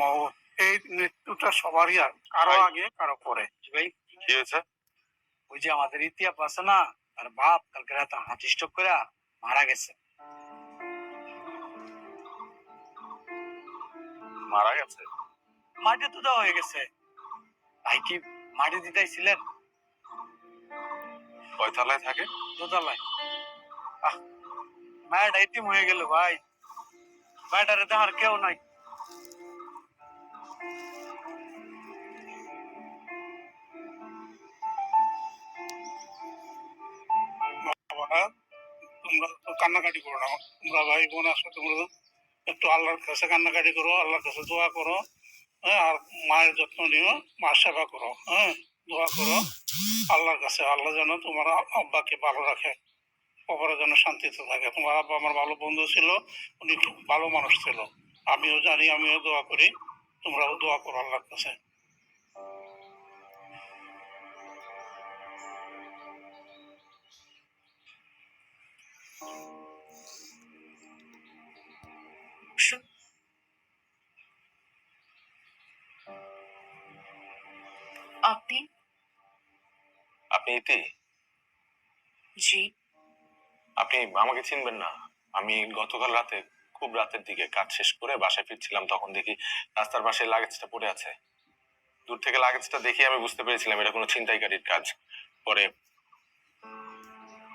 মউত এই মৃত্যুটা সবারই আর কারও। আগে কারও পরে। ভাই কি হয়েছে? ওই যে আমাদের ইতিহাস আছে না আর বাপ কালকে রাতে স্ট্রোক করে মারা গেছে। মারা গেছে? মাটি তো দেওয়া হয়ে গেছে। ভাই কি মাটি দিতেছিলেন কয়তলায় থাকে? দোতলায়। আহ এতিম হয়ে গেল ভাই। মায়ের দেখার কেউ নাই। তোমরা কান্নাকাটি করো না। তোমরা ভাই বোন আসো তোমরা একটু আল্লাহর কাছে কান্নাকাটি করো, আল্লাহর কাছে দোয়া করো হ্যাঁ আর মায়ের যত্ন নিও মার সেবা করো হ্যাঁ দোয়া করো। আল্লাহর কাছে আল্লাহ যেন তোমার আব্বাকে ভালো রাখে, অপরের যেন শান্তিতে থাকে। তোমার আব্বা আমার ভালো বন্ধু ছিল, উনি খুব ভালো মানুষ ছিল। আমিও জানি, আমিও দোয়া করি, তোমরাও দোয়া করো আল্লাহর কাছে। আপনি? আপনি ইতি জি। আপনি আমাকে চিনবেন না। আমি গতকাল রাতে খুব রাতের দিকে কাজ শেষ করে বাসায় ফিরছিলাম তখন দেখি রাস্তার পাশে লাগেজটা পড়ে আছে। দূর থেকে লাগেজটা দেখে আমি বুঝতে পেরেছিলাম এটা কোনো ছিনতাইকারীর কাজ। পরে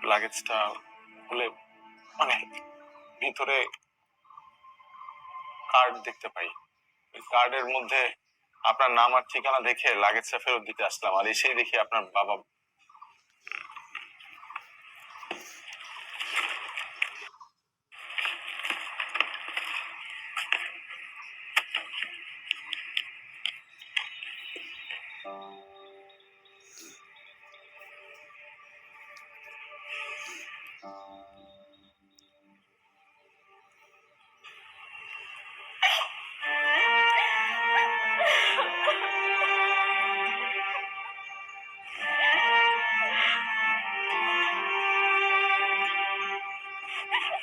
লাগেজটা খুলে মানে ভিতরে কার্ড দেখতে পাই। ওই কার্ডের মধ্যে আপনার নাম আর ঠিকানা দেখে লাগেজটা ফেরত দিতে আসলাম। আর এসেই দেখি আপনার বাবা